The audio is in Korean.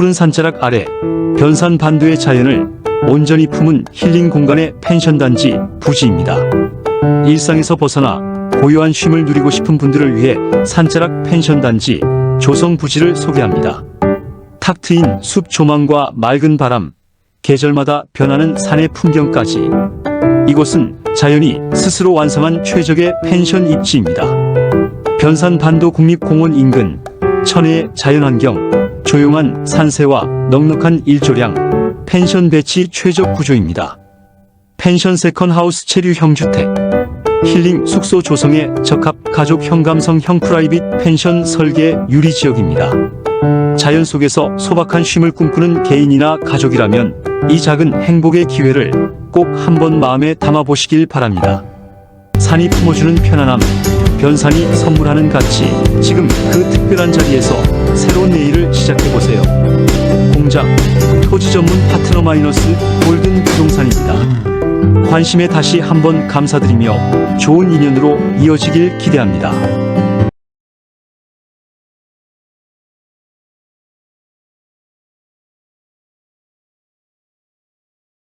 푸른 산자락 아래 변산 반도의 자연을 온전히 품은 힐링 공간의 펜션 단지 부지입니다. 일상에서 벗어나 고요한 쉼을 누리고 싶은 분들을 위해 산자락 펜션 단지 조성 부지를 소개합니다. 탁 트인 숲 조망과 맑은 바람, 계절마다 변하는 산의 풍경까지 이곳은 자연이 스스로 완성한 최적의 펜션 입지입니다. 변산 반도 국립공원 인근 천혜의 자연환경, 조용한 산세와 넉넉한 일조량, 펜션 배치 최적 구조입니다. 펜션 세컨하우스 체류 형 주택, 힐링 숙소 조성에 적합 가족 형감성형 프라이빗 펜션 설계 유리 지역입니다. 자연 속에서 소박한 쉼을 꿈꾸는 개인이나 가족이라면 이 작은 행복의 기회를 꼭 한번 마음에 담아보시길 바랍니다. 산이 품어주는 편안함, 변산이 선물하는 가치, 지금 그 특별한 자리에서 새로운 내일을 시작해보세요. 공장, 토지 전문 파트너 마이너스 골든 부동산입니다. 관심에 다시 한번 감사드리며 좋은 인연으로 이어지길 기대합니다.